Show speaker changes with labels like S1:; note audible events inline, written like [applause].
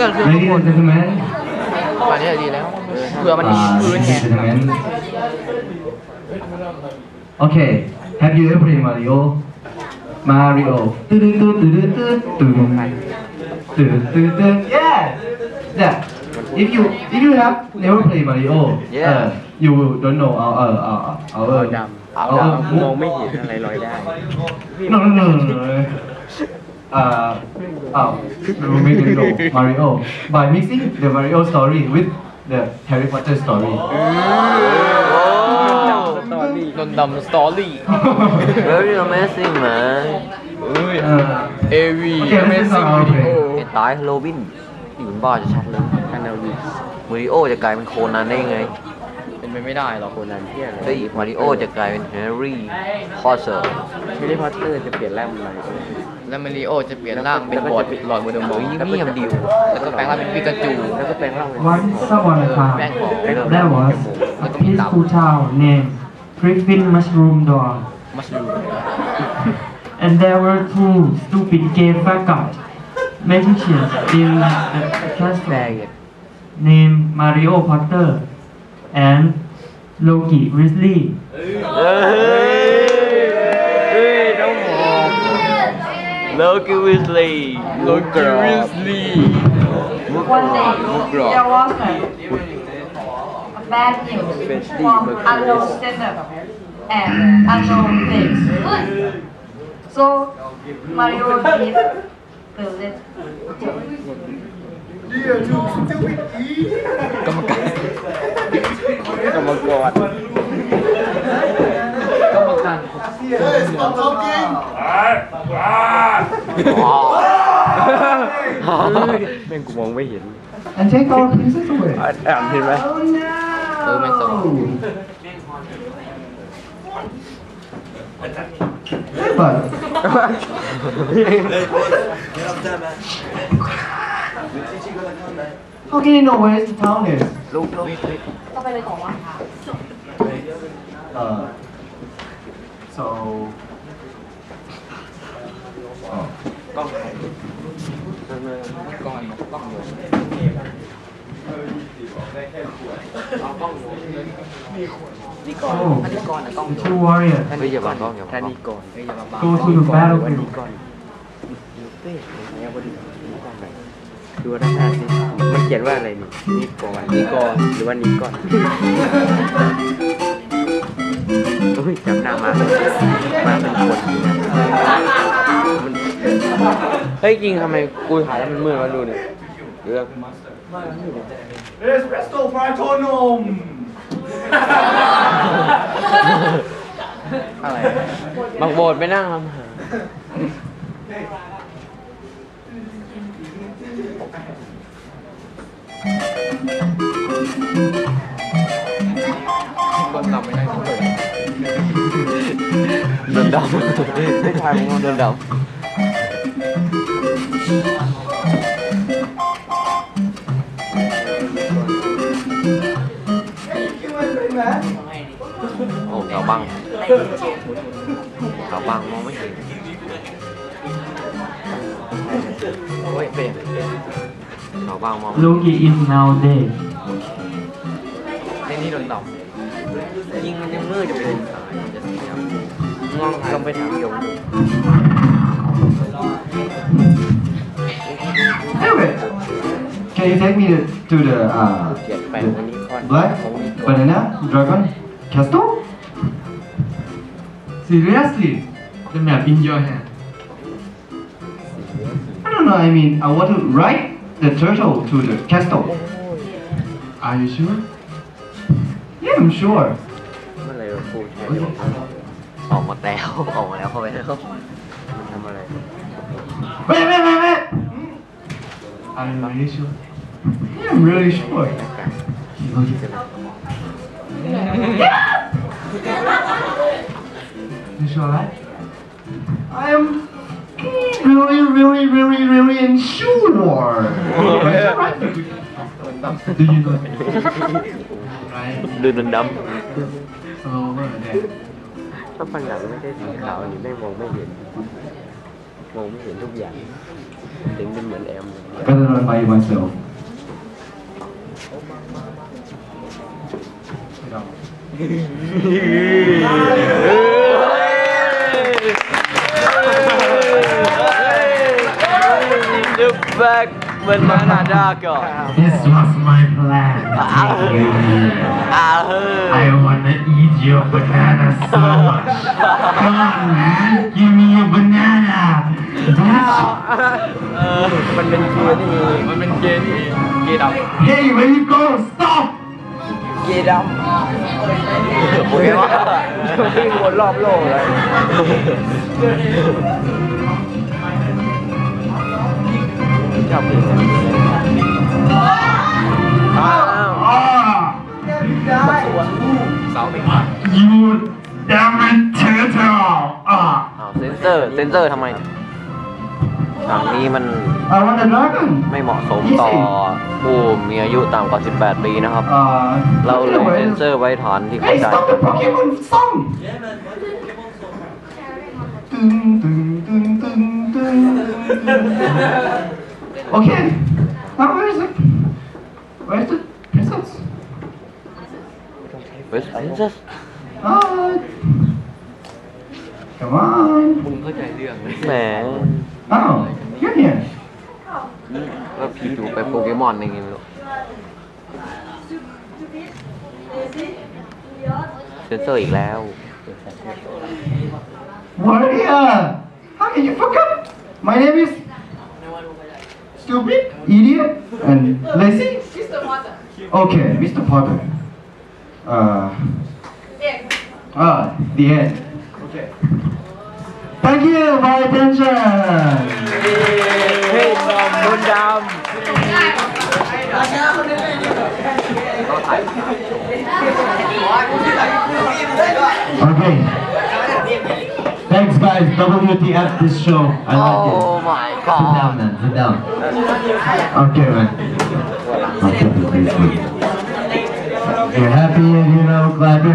S1: รื่องคือทุ
S2: ก
S1: คนป่านนี้ดีแล้วเผื่อมัน
S2: มี
S1: พื้นแท
S2: น Okay, have you ever played Mario? Mario. ตึ๊ดตึ๊ดตึ๊ดตึ๊ดตึ๊ดตึ๊ดตึ๊ดตึ๊ด Yeah, yeah. If you if you have never played Mario,
S1: yeah,
S2: uh, you don't know our our our our
S3: ดำ
S2: เอา
S3: ดำมองไม่เห็นอะไรลอยได้
S2: No no no no. No. Uh, oh, we will make it go Mario by mixing the Mario story with the Harry Potter story.
S3: ตอนนี้
S1: ดนดำสตอรี่
S4: Very amazing man
S2: uh,
S1: เอวี
S2: Okay, let's start our play.
S4: ไอ้ตายโรบินนี่มันบ้าจะชัดเลย
S3: อันนาวิส
S4: มาริโอจะกลายเป็นโคนันได้ไง
S1: เป็นไปไม่ได้หรอก
S3: โคนันเที่ยอะไร
S4: เฮ้ยมาริโอจะกลายเป็นแฮร์รี่พอตเตอร์
S3: ไม่ได้พอตเตอร์จะเปลี่ยนร่างเป็นอะไร
S1: แล้วมาริโอจะเปลี่ยนร่างเป็นบอดหลอดมือเดมอ
S4: เฮ้ยเงียบดิว
S1: แล้วก็แปลงร่างเป็นปิกาจู
S3: แล้วก็แปลงร่างเป็น
S5: Once upon a time, there was a peaceful town named Griffin Mushroom Dawn,
S1: มัสลู
S5: and there were two stupid gay faggot magicians in the
S3: แปลง
S5: castle named Mario Potter and Loki Weasley.
S4: เฮ้ยเฮ้ยน้องหอมโลกิวิสลีย์
S1: โลกิริสลี
S6: One day, there was a, a bad news from unknown sender and unknown place. So Mario did the let
S1: กรรม การ
S3: กรรมกร
S1: กรรมการ
S3: แม่งกูมองไม่เห็น
S2: And take our pieces away.
S3: อ่านอ่านเห็นไหม
S1: เออไม่สน
S2: Hey, bud. How can you know where the town is?
S4: ลูกลูก
S2: Uh, so. Oh.
S1: กล้องกล้องอยู่เอากล้องอยู่
S5: Oh, the two warriors
S4: เฮ้ยอย่าบังกล้องอย่าบั
S3: ท่าง
S4: กล้อง
S3: นี้ก่อน
S1: เฮ้ยอย่ามาบัง
S5: go to the
S3: วันนี้
S5: battlefield.
S3: ก่อนยูเต้ไหนเอาวันนี้ก่อนไหนดูด้านหน้าสิ มันเขียนว่าอะไรนี่นี่ก่อนนี่ก่อนหรือว่านี้ก่อนโอ้ยจำหน้ามา มาเป็นคนจริงนะมันเฮ้ยจริงทำไมกูถ่ายแล้วมันมืดวะดูดิเรื่อง
S2: It's Resto Praetonum!
S1: อะไร
S3: บางโบสถ์ไปนั่งทำหา
S1: โดนดำไม่ได้เปิด
S4: โดนดำไม่ใช่ผมว่าโดนดำโอ้เรา Con lòng cái này không phải đơn độc Đích hai cũng đơn độc Ồ, gạo
S1: băng. Gạo băng ngon mấy gì Ôi, về
S4: เราบังมอง
S5: Loki is now dead.
S1: ในนี่โดนด
S3: ยิงมันยังมืดจะเป็นสายมันจะเสียมองลองไปถามโยมดู
S2: Anyway, can you take me to the
S3: เขียน
S2: uh,
S3: แปลงวันนี้ก่อน
S2: Black
S3: ของนี้ก่อน
S2: Banana Dragon Castle? Seriously?
S5: The map in your hand.
S2: I don't know, I mean, I want to ride the turtle to the castle. Are you sure? Yeah, I'm sure.
S3: เมื่อไหรเราพูดแทนโยม
S4: ออกมาแล้วออกมาแล้วเข้าไปแล้ว
S3: มันทำอะไร
S2: Wait, wait, wait, wait! Are you really sure? Yeah, I'm really sure.
S3: หน้ากาก
S2: Okay.
S3: ใช่ไหม
S2: You sure right? I am really, really, really, really ensure. Yeah. Right? Do you know? Right.
S3: Đừng đừng đâm. Oh, okay. Nó phân nặng cái tạo
S4: những cái nguồn mấy diện Nguồn mấy diện thuốc dạng Điện tin mình em
S2: Better I buy myself
S7: Hãy subscribe บกเหมือน[laughs] มานาดาก่อน
S8: This was my plan. [laughs]
S7: อ่าเฮ้ย
S8: I wanna eat your banana so much. Come on, man. Give me your banana. Bitch.
S4: มันเป็นเกียร์นี่
S1: มันเป็นเกย์ที่เกย์ดำ
S8: Hey, where you go? Stop.
S4: เกียร์ดำโอ้ยว่าวิ่งวนรอบโลกเลย [laughs] จับเลยเสาว
S8: ไป
S1: ก่อนยูดามั
S8: นเชอร์ท
S4: ออ่าอ้าวเซนเซอร์เซนเซอร์ทำไมเนี่ยงนี้มันไม่เหมาะสมต่อผู้มีอายุต่ำกว่า 18 ปีนะครับเราเลยเซนเซอร์ไว้ถอนที่เฮ้เข้า
S2: ย
S4: ใจ
S2: สต็อปเดอะโปเกมนซ่องตึงตึงตึงตึงตึตึง the princess?
S4: เวสเซนเซอร์
S2: Ah, come on.
S1: มึงเข้าใจเรื่องเลย
S4: แหม
S2: Oh, you're here.
S4: ก็ผีดูไปโปเกมอนอย่างงี้ไม่รู้เซนเซอร์อีกแล้ว
S2: Warrior! How can you forget? My name is stupid, idiot, and lazy? Mr. Potter. Okay, Mr. Potter. Uh, Ah, the end. Okay. Thank you for attention.
S4: Hey, uh, put down.
S2: Okay. Thanks guys, WTF this show. I like oh it.
S4: Oh my.
S2: Sit down, man. Sit down. Okay, man. You're happy and you know glad you're